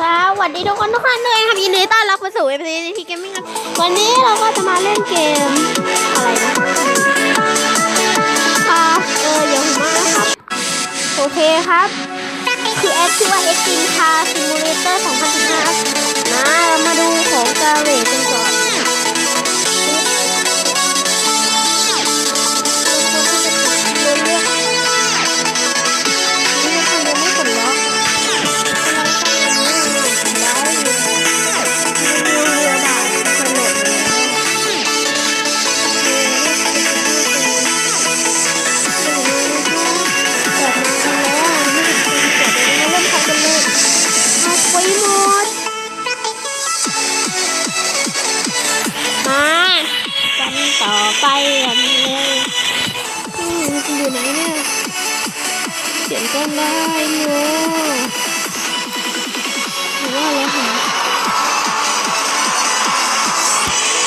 สวัสดีทุกคนทุกท่านด้วยครับยินดีต้อนรับเาสู่เอ็มซีทีเกมมิ่งครับวันนี้เราก็จะมาเล่นเกมอะไรนะอ่าเออเดี๋ยวงมมานะครับ โอเคครับ คือแอปชื่อว่า e x i n Car Simulator 2015นะเรามาดูของกาเวกันก่อน เขียนได้โยหรือว่าอะไรหา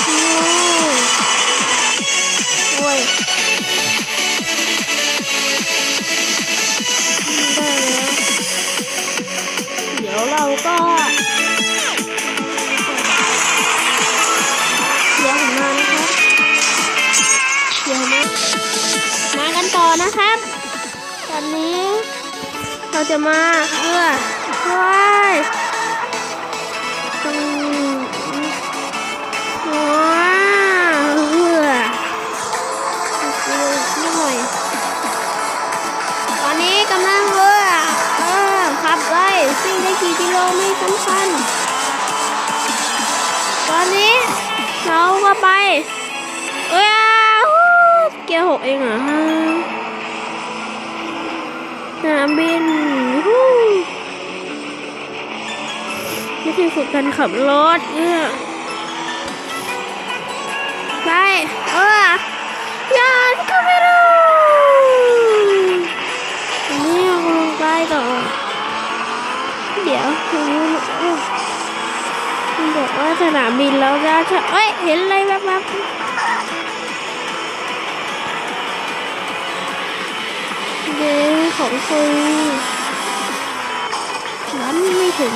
โอ้โอ้ยได้แล้วเดี๋ยวเราก็เดี๋ยวผมมานะครับเดี๋ยวมามากันต่อนะครับ ตอนนี้ เราจะมาเพื่อว้ายตรงว้าวเพื่อดูนิดหน่อยตอนนี้กำลังเรือเออขับไล่ซิ่งได้กี่กิโลไม่สำคัญตอนนี้เราก็ไปว้าวเกียร์หกเองเหรอฮะ สนามบินฮู้วิธีฝึกการขับรถเนี่ยไปเออยานคาเมราอันนี้เรากำลังไปต่อ เดี๋ยวถึงนู้นมันบอกว่าสนามบินแล้วจะเอ้ย เห็นอะไรแวบๆ ของฟรีร้นไม่ถึง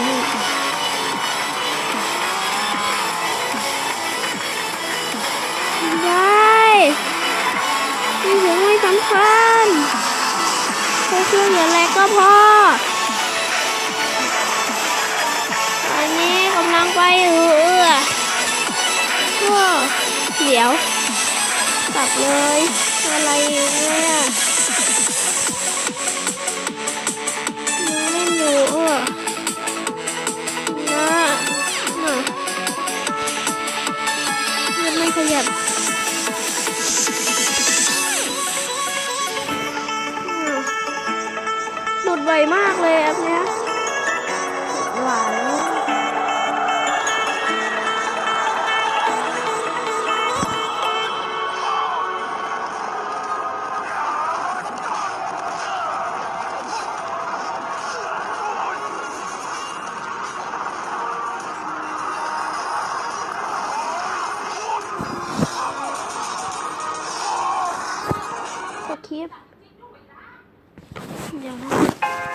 ได้ไม่ถึงไม่สำคัญแค่เครื่องอย่าแรงก็พออันนี้กำลังไปเออว้าวเดี๋ยวกลับเลยอะไรเนี่ย ขยับหลุดไวมากเลยแอปเนี้ยหวาน คลิป เดี๋ยวนะ